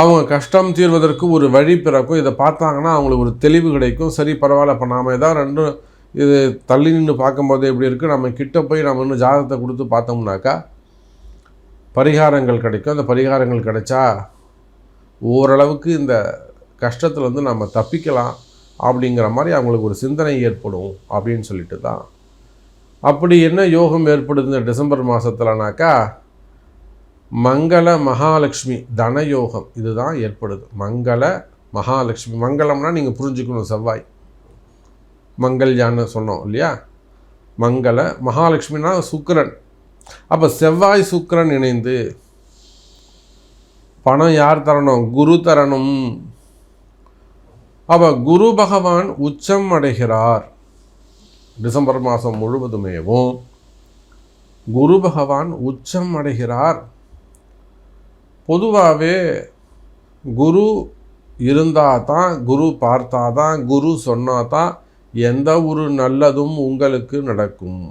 அவங்க கஷ்டம் தீர்வதற்கு ஒரு வழி பிறக்கும். இதை பார்த்தாங்கன்னா அவங்களுக்கு ஒரு தெளிவு கிடைக்கும். சரி பரவாயில்ல இப்போ நாம் ஏதாவது ரெண்டும் இது தள்ளி நின்று பார்க்கும்போது எப்படி இருக்குது நம்ம கிட்ட போய் நம்ம இன்னும் ஜாதகத்தை கொடுத்து பார்த்தோம்னாக்கா பரிகாரங்கள் கிடைக்கும். அந்த பரிகாரங்கள் கிடைச்சா ஓரளவுக்கு இந்த கஷ்டத்தில் வந்து நம்ம தப்பிக்கலாம் அப்படிங்கிற மாதிரி அவங்களுக்கு ஒரு சிந்தனை ஏற்படும் அப்படின்னு சொல்லிட்டு தான் அப்படி என்ன யோகம் ஏற்படுது? இந்த டிசம்பர் மாதத்துலனாக்கா மங்கள மகாலட்சுமி தனயோகம் இதுதான் ஏற்படுது. மங்கள மகாலட்சுமி மங்களம்னா நீங்கள் புரிஞ்சுக்கணும் செவ்வாய். மங்கள்யான்னு சொன்னோம் இல்லையா? மங்கள மகாலட்சுமினா சுக்கிரன். அப்போ செவ்வாய் சுக்கிரன் இணைந்து பணம் யார் தரணும்? குரு தரணும். அப்போ குரு பகவான் உச்சம் அடைகிறார். டிசம்பர் மாதம் முழுவதுமேவும் குரு பகவான் உச்சம் அடைகிறார். பொதுவாகவே குரு இருந்தால் தான் குரு பார்த்தா தான் குரு சொன்னால் தான் எந்த ஒரு நல்லதும் உங்களுக்கு நடக்கும்.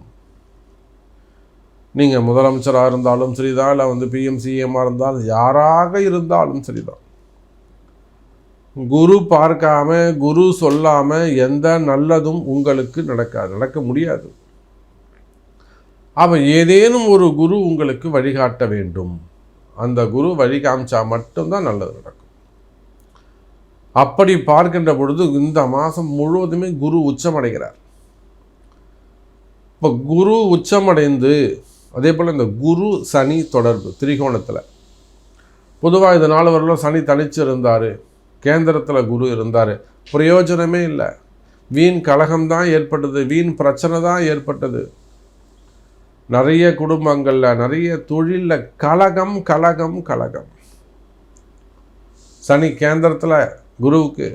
நீங்கள் முதலமைச்சராக இருந்தாலும் சரிதான் இல்லை வந்து பிஎம்சிஎம்மாக இருந்தாலும் யாராக இருந்தாலும் சரிதான். குரு பார்க்காம குரு சொல்லாமல் எந்த நல்லதும் உங்களுக்கு நடக்காது நடக்க முடியாது. அவன் ஏதேனும் ஒரு குரு உங்களுக்கு வழிகாட்ட வேண்டும். அந்த குரு வழி காமிச்சா மட்டும்தான் நல்லது நடக்கும். அப்படி பார்க்கின்ற பொழுது இந்த மாதம் முழுவதுமே குரு உச்சமடைகிறார். இப்போ குரு உச்சமடைந்து அதே போல் இந்த குரு சனி தொடர்பு திரிகோணத்தில். பொதுவாக இது நாலு வரலும் சனி தனிச்சு இருந்தார் கேந்திரத்தில் குரு இருந்தார் பிரயோஜனமே இல்லை. வீண் கலகம்தான் ஏற்பட்டது வீண் பிரச்சனை தான் ஏற்பட்டது. நிறைய குடும்பங்களில் நிறைய தொழிலில் கலகம் கலகம் கலகம். சனி கேந்திரத்தில் குருவுக்கு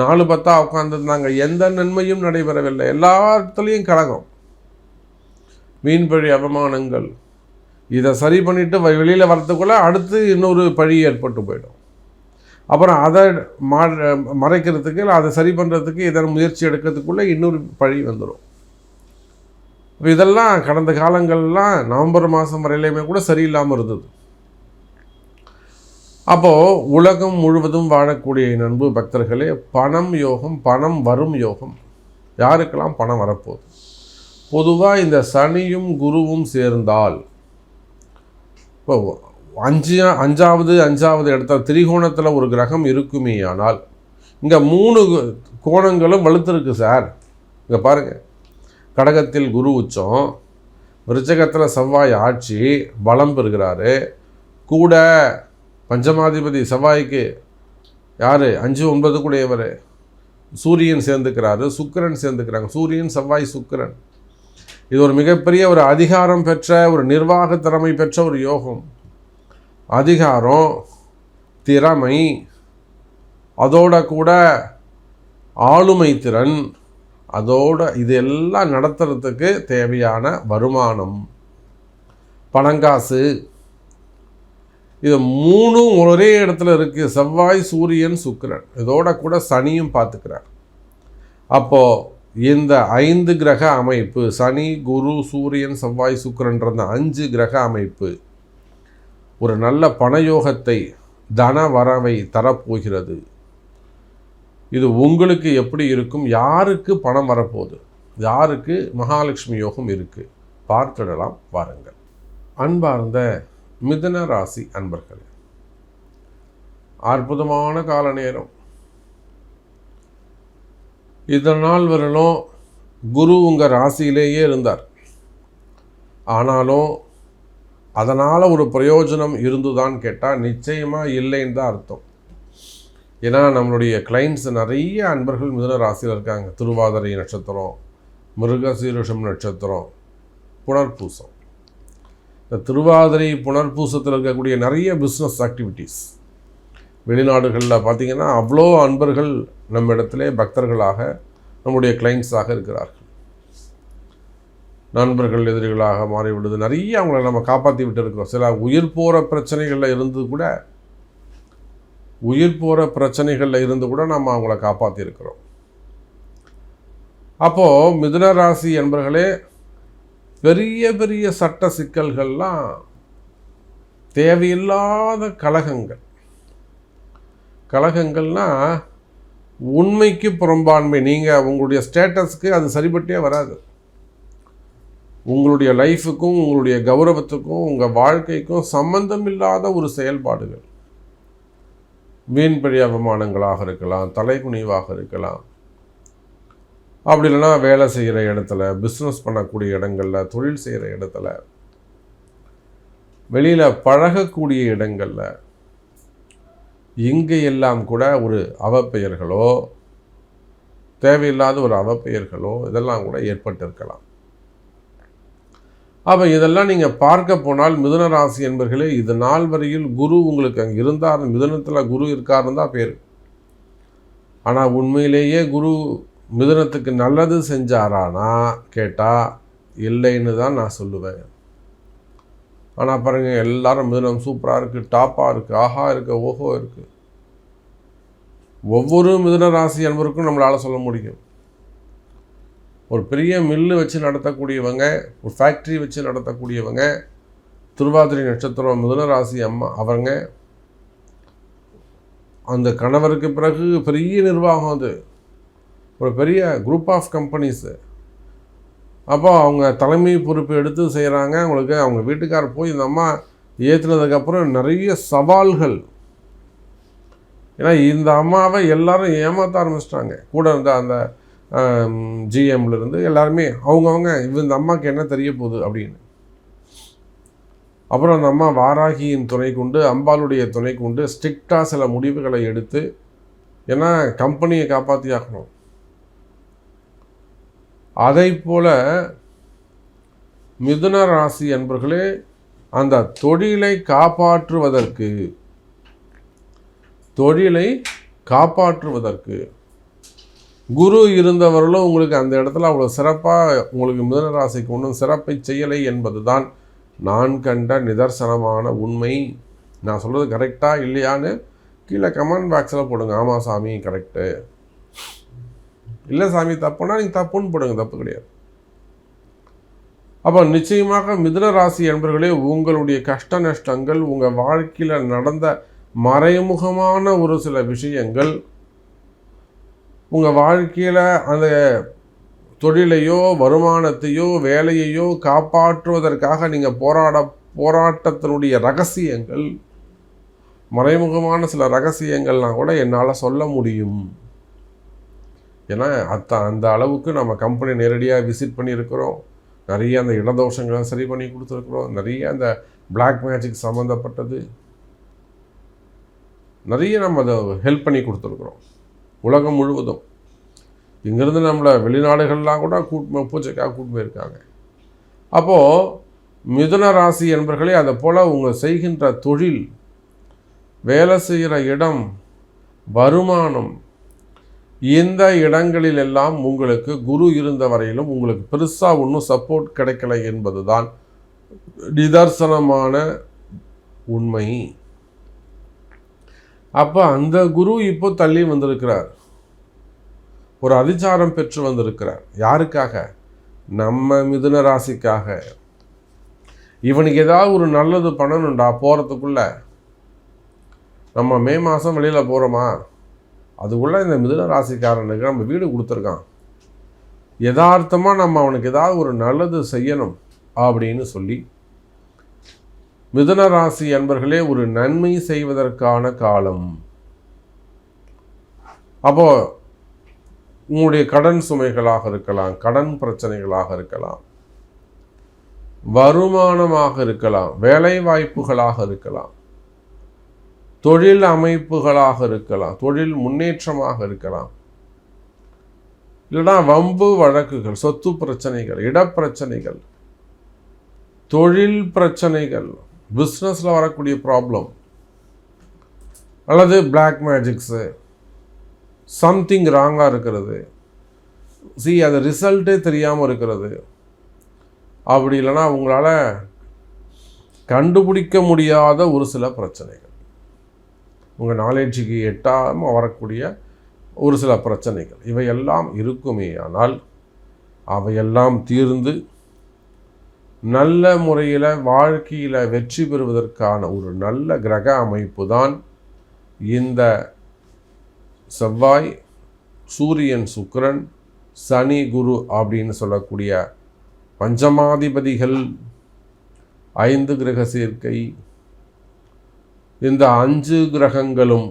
நாலு பத்தா உட்காந்துருந்தாங்க எந்த நன்மையும் நடைபெறவில்லை. எல்லா இடத்துலையும் கலகம். வீண் பழி அவமானங்கள். இதை சரி பண்ணிவிட்டு வெளியில் வரத்துக்குள்ளே அடுத்து இன்னொரு பழி ஏற்பட்டு போயிடும். அப்புறம் அதை மறைக்கிறதுக்கு இல்லை அதை சரி பண்ணுறதுக்கு இதன் முயற்சி எடுக்கிறதுக்குள்ளே இன்னொரு பழி வந்துடும் இப்போ இதெல்லாம் கடந்த காலங்கள்லாம் நவம்பர் மாதம் வரையிலையுமே கூட சரியில்லாமல் இருந்தது. அப்போது உலகம் முழுவதும் வாழக்கூடிய நண்பு பக்தர்களே பணம் யோகம் பணம் வரும் யோகம் யாருக்கெல்லாம் பணம் வரப்போகுது? பொதுவாக இந்த சனியும் குருவும் சேர்ந்தால் இப்போ அஞ்சு அஞ்சாவது அஞ்சாவது இடத்துல திரிகோணத்தில் ஒரு கிரகம் இருக்குமே ஆனால் இங்கே மூணு கோணங்களும் வலுத்திருக்கு சார். இங்கே பாருங்கள் கடகத்தில் குரு உச்சம் விருச்சகத்தில் செவ்வாய் ஆட்சி பலம் பெறுகிறாரு. கூட பஞ்சமாதிபதி செவ்வாய்க்கு யார்? அஞ்சு ஒன்பது கூடையவர் சூரியன் சேர்ந்துக்கிறாரு சுக்கிரன் சேர்ந்துக்கிறாங்க. சூரியன் செவ்வாய் சுக்கிரன். இது ஒரு மிகப்பெரிய ஒரு அதிகாரம் பெற்ற ஒரு நிர்வாக திறமை பெற்ற ஒரு யோகம். அதிகாரம் திறமை அதோட கூட ஆளுமை திறன் அதோட இது எல்லாம் நடத்துறதுக்கு தேவையான வருமானம் பணங்காசு இது மூணும் ஒரே இடத்துல இருக்குது செவ்வாய் சூரியன் சுக்கிரன். இதோட கூட சனியும் பார்த்துக்கிறார். அப்போது இந்த ஐந்து கிரக அமைப்பு சனி குரு சூரியன் செவ்வாய் சுக்கிரன்ற அந்த அஞ்சு கிரக அமைப்பு ஒரு நல்ல பணயோகத்தை தன வரவை தரப்போகிறது. இது உங்களுக்கு எப்படி இருக்கும்? யாருக்கு பணம் வரப்போகுது? யாருக்கு மகாலட்சுமி யோகம் இருக்குது பார்த்துடலாம் வாருங்கள். அன்பார்ந்த மிதுன ராசி அன்பர்களே அற்புதமான கால நேரம். இதனால் வரலும் குரு உங்கள் ராசியிலேயே இருந்தார். ஆனாலும் அதனால் ஒரு பிரயோஜனம் இருந்துதான் கேட்டால் நிச்சயமாக இல்லைன்னு தான் அர்த்தம். ஏன்னா நம்மளுடைய கிளைண்ட்ஸ் நிறைய அன்பர்கள் மிதுன ராசியில் இருக்காங்க. திருவாதிரை நட்சத்திரம் மிருகசீருஷம் நட்சத்திரம் புனர்பூசம். இந்த திருவாதிரை புனர்பூசத்தில் இருக்கக்கூடிய நிறைய பிஸ்னஸ் ஆக்டிவிட்டீஸ் வெளிநாடுகளில் பார்த்திங்கன்னா அவ்வளோ அன்பர்கள் நம்ம இடத்துல பக்தர்களாக நம்முடைய கிளைண்ட்ஸாக இருக்கிறார்கள். நண்பர்கள் எதிரிகளாக மாறிவிடுது. நிறைய அவங்கள நம்ம காப்பாற்றி விட்டு இருக்கிறோம். சில உயிர் போகிற பிரச்சனைகளில் இருந்து கூட உயிர் போகிற பிரச்சனைகளில் இருந்து கூட நம்ம அவங்கள காப்பாற்றிருக்கிறோம் அப்போது மிதுன ராசி என்பர்களே பெரிய பெரிய சட்ட சிக்கல்கள்லாம் தேவையில்லாத கழகங்கள். கழகங்கள்னால் உண்மைக்கு புறம்பான்மை. நீங்கள் உங்களுடைய ஸ்டேட்டஸ்க்கு அது சரிபட்டே வராது. உங்களுடைய லைஃபுக்கும் உங்களுடைய கௌரவத்துக்கும் உங்கள் வாழ்க்கைக்கும் சம்பந்தம் இல்லாத ஒரு செயல்பாடுகள். வீண்பழி அவமானங்களாக இருக்கலாம் தலைகுனிவாக இருக்கலாம். அப்படி இல்லைன்னா வேலை செய்கிற இடத்துல பிஸ்னஸ் பண்ணக்கூடிய இடங்களில் தொழில் செய்கிற இடத்துல வெளியில் பழகக்கூடிய இடங்களில் இங்கே எல்லாம் கூட ஒரு அவப்பெயர்களோ தேவையில்லாத ஒரு அவப்பெயர்களோ இதெல்லாம் கூட ஏற்பட்டிருக்கலாம். அப்போ இதெல்லாம் நீங்கள் பார்க்க போனால் மிதுன ராசி என்பர்களே இது நாள் வரையில் குரு உங்களுக்கு அங்கே இருந்தார். மிதுனத்தில் குரு இருக்காருன்னு தான் பேர். ஆனால் உண்மையிலேயே குரு மிதுனத்துக்கு நல்லது செஞ்சாரானா கேட்டால் இல்லைன்னு தான் நான் சொல்லுவேன். ஆனால் பாருங்கள் எல்லாரும் மிதுனம் சூப்பராக இருக்குது டாப்பாக இருக்குது ஆஹா இருக்குது ஓஹோ இருக்குது ஒவ்வொரு மிதுன ராசி அன்பருக்கும் நம்மளால் சொல்ல முடியும். ஒரு பெரிய மில்லு வச்சு நடத்தக்கூடியவங்க ஒரு ஃபேக்ட்ரி வச்சு நடத்தக்கூடியவங்க திருவாதிரை நட்சத்திரம் மிதுன ராசி அம்மா அவங்க அந்த கணவருக்கு பிறகு பெரிய நிர்வாகம் அது. ஒரு பெரிய குரூப் ஆஃப் கம்பெனிஸு அப்போ அவங்க தலைமை பொறுப்பு எடுத்து செய்கிறாங்க அவங்களுக்கு அவங்க வீட்டுக்கார போய் இந்த அம்மா ஏற்றுனதுக்கப்புறம் நிறைய சவால்கள். ஏன்னா இந்த அம்மாவை எல்லாரும் ஏமாற்ற ஆரம்பிச்சிட்டாங்க. கூட இருந்த அந்த ஜிஎம்லேருந்து எல்லாருமே அவங்கவுங்க இந்த அம்மாவுக்கு என்ன தெரிய போகுது அப்படின்னு. அப்புறம் அந்த அம்மா வாராகியின் துணை கொண்டு அம்பாளுடைய துணை கொண்டு ஸ்ட்ரிக்டாக சில முடிவுகளை எடுத்து ஏன்னா கம்பெனியை காப்பாற்றி ஆகணும் அதை போல் மிதுன ராசி என்பர்களே அந்த தொழிலை காப்பாற்றுவதற்கு தொழிலை காப்பாற்றுவதற்கு குரு இருந்தவர்களும் உங்களுக்கு அந்த இடத்துல அவ்வளோ சிறப்பாக உங்களுக்கு மிதன ராசிக்கு ஒன்றும் சிறப்பை செய்யலை என்பது தான் நான் கண்ட நிதர்சனமான உண்மை. நான் சொல்கிறது கரெக்டாக இல்லையான்னு கீழே கமெண்ட் பாக்ஸில் போடுங்க. ஆமாம் சாமி கரெக்டு இல்லை சாமி தப்புனா நீங்கள் தப்புன்னு போடுங்க. தப்பு கிடையாது. அப்போ நிச்சயமாக மிதுன ராசி என்பர்களே உங்களுடைய கஷ்ட நஷ்டங்கள் உங்கள் வாழ்க்கையில் நடந்த மறைமுகமான ஒரு சில விஷயங்கள் உங்கள் வாழ்க்கையில் அந்த தொழிலையோ வருமானத்தையோ வேலையையோ காப்பாற்றுவதற்காக நீங்கள் போராட போராட்டத்தினுடைய ரகசியங்கள் மறைமுகமான சில ரகசியங்கள்லாம் கூட என்னால் சொல்ல முடியும். ஏன்னா அத்த அந்த அளவுக்கு நம்ம கம்பெனி நேரடியாக விசிட் பண்ணியிருக்கிறோம். நிறைய அந்த இடதோஷங்களை சரி பண்ணி கொடுத்துருக்குறோம். நிறைய அந்த பிளாக் மேஜிக் சம்மந்தப்பட்டது நிறைய நம்ம அதை ஹெல்ப் பண்ணி கொடுத்துருக்குறோம். உலகம் முழுவதும். இங்கேருந்து நம்மளை வெளிநாடுகள்லாம் கூட கூட்டு பூச்சைக்காக கூட்டு போயிருக்காங்க. அப்போது மிதுன ராசி என்பர்களே அதை போல் உங்கள் செய்கின்ற தொழில் வேலை செய்கிற இடம் வருமானம் இந்த இடங்களில் எல்லாம் உங்களுக்கு குரு இருந்த வரையிலும் உங்களுக்கு பெருசாக ஒன்றும் சப்போர்ட் கிடைக்கல என்பது தான் நிதர்சனமான உண்மை. அப்போ அந்த குரு இப்போ தள்ளி வந்திருக்கிறார். ஒரு அதிச்சாரம் பெற்று வந்திருக்கிறார். யாருக்காக? நம்ம மிதுன ராசிக்காக. இவனுக்கு ஏதாவது ஒரு நல்லது பண்ணணும்டா போகிறதுக்குள்ள நம்ம மே மாதம் வெளியில் போகிறோமா அதுக்குள்ளே இந்த மிதுன ராசிக்காரனுக்கு நம்ம வீடு கொடுத்துருக்கான். யதார்த்தமாக நம்ம அவனுக்கு ஏதாவது ஒரு நல்லது செய்யணும் அப்படின்னு சொல்லி மிதனராசி அன்பர்களே ஒரு நன்மை செய்வதற்கான காலம். அப்போ உங்களுடைய கடன் சுமைகளாக இருக்கலாம் கடன் பிரச்சனைகளாக இருக்கலாம் வருமானமாக இருக்கலாம் வேலை வாய்ப்புகளாக இருக்கலாம் தொழில் அமைப்புகளாக இருக்கலாம் தொழில் முன்னேற்றமாக இருக்கலாம். இல்லைனா வம்பு வழக்குகள் சொத்து பிரச்சனைகள் இடப்பிரச்சனைகள் தொழில் பிரச்சனைகள் பிஸ்னஸில் வரக்கூடிய ப்ராப்ளம் அல்லது பிளாக் மேஜிக்ஸு சம்திங் ராங்காக இருக்கிறது. சி அது ரிசல்ட்டே தெரியாமல் இருக்கிறது. அப்படி இல்லைன்னா உங்களால் கண்டுபிடிக்க முடியாத ஒரு சில பிரச்சனைகள். உங்கள் நாலேஜுக்கு எட்டாமல் வரக்கூடிய ஒரு சில பிரச்சனைகள். இவையெல்லாம் இருக்குமே ஆனால் அவையெல்லாம் தீர்ந்து நல்ல முறையில் வாழ்க்கையில் வெற்றி பெறுவதற்கான ஒரு நல்ல கிரக அமைப்பு தான் இந்த செவ்வாய் சூரியன் சுக்கரன் சனி குரு அப்படின்னு சொல்லக்கூடிய பஞ்சமாதிபதிகள் ஐந்து கிரக சேர்க்கை இந்த அஞ்சு கிரகங்களும்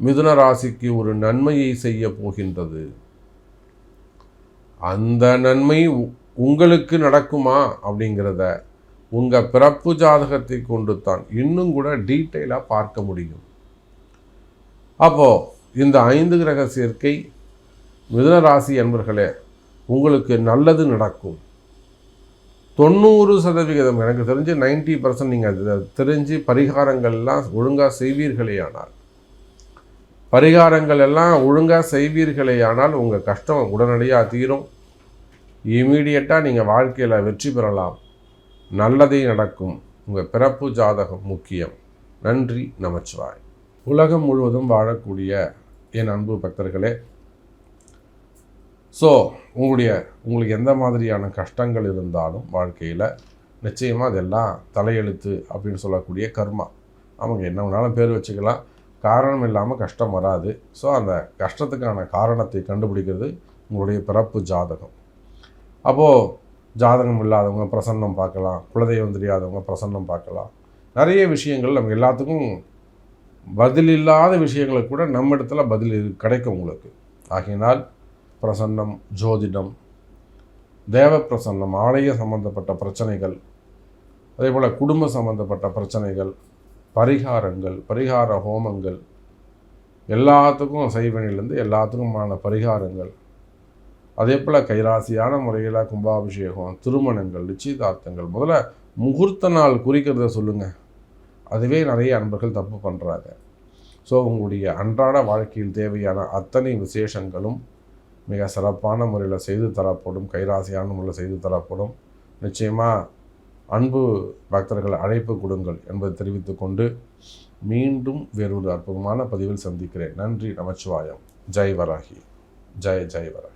மிதுன ராசிக்கு ஒரு நன்மையை செய்ய போகின்றது. அந்த நன்மை உங்களுக்கு நடக்குமா அப்படிங்கிறத உங்கள் பிறப்பு ஜாதகத்தை கொண்டு தான் இன்னும் கூட டீட்டெயிலாக பார்க்க முடியும். அப்போது இந்த ஐந்து கிரக சேர்க்கை மிதுன ராசி என்பர்களே உங்களுக்கு நல்லது நடக்கும். தொண்ணூறு சதவிகிதம் எனக்கு தெரிஞ்சு நைன்டி பர்சன்ட் நீங்கள் அதை தெரிஞ்சு பரிகாரங்கள்லாம் ஒழுங்காக செய்வீர்களே ஆனால். பரிகாரங்கள் எல்லாம் ஒழுங்காக செய்வீர்களே ஆனால் உங்கள் கஷ்டம் உடனடியாக தீரும். இமீடியட்டாக நீங்கள் வாழ்க்கையில் வெற்றி பெறலாம். நல்லதே நடக்கும். உங்கள் பிறப்பு ஜாதகம் முக்கியம். நன்றி நமச்சிவாய். உலகம் முழுவதும் வாழக்கூடிய என் அன்பு பக்தர்களே ஸோ உங்களுடைய உங்களுக்கு எந்த மாதிரியான கஷ்டங்கள் இருந்தாலும் வாழ்க்கையில் நிச்சயமாக அதெல்லாம் தலையெழுத்து அப்படின்னு சொல்லக்கூடிய கர்மா. அவங்க என்ன வேணாலும் பேர் வச்சுக்கலாம். காரணம் இல்லாமல் கஷ்டம் வராது. ஸோ அந்த கஷ்டத்துக்கான காரணத்தை கண்டுபிடிக்கிறது உங்களுடைய பிறப்பு ஜாதகம். அப்போது ஜாதகம் இல்லாதவங்க பிரசன்னம் பார்க்கலாம் குலதெய்வம் தெரியாதவங்க பிரசன்னம் பார்க்கலாம். நிறைய விஷயங்கள் நம்ம எல்லாத்துக்கும் பதில் இல்லாத விஷயங்களுக்கு கூட நம்ம இடத்துல பதில் கிடைக்கும் உங்களுக்கு. ஆகையினால் பிரசன்னம் ஜோதிடம் தேவ பிரசன்னம் ஆலய சம்பந்தப்பட்ட பிரச்சனைகள் அதே போல் குடும்ப சம்பந்தப்பட்ட பிரச்சனைகள் பரிகாரங்கள் பரிகார ஹோமங்கள் எல்லாத்துக்கும் செய்வனிலேருந்து எல்லாத்துக்குமான பரிகாரங்கள் அதே போல் கைராசியான முறையில் கும்பாபிஷேகம் திருமணங்கள் நிச்சயதார்த்தங்கள் முதல்ல முகூர்த்த நாள் குறிக்கிறத சொல்லுங்கள் அதுவே நிறைய அன்பர்கள் தப்பு பண்ணுறாங்க ஸோ உங்களுடைய அன்றாட வாழ்க்கையில் தேவையான அத்தனை விசேஷங்களும் மிக சிறப்பான முறையில் செய்து தரப்படும் கைராசியான முறையில் செய்து தரப்படும். நிச்சயமாக அன்பு பக்தர்கள் அழைப்பு கொடுங்கள் என்பதை தெரிவித்துக்கொண்டு மீண்டும் வேறொரு அற்புதமான பதிவில் சந்திக்கிறேன். நன்றி நமச்சிவாயம். ஜெய் வராகி. ஜெய் ஜெய் வராகி.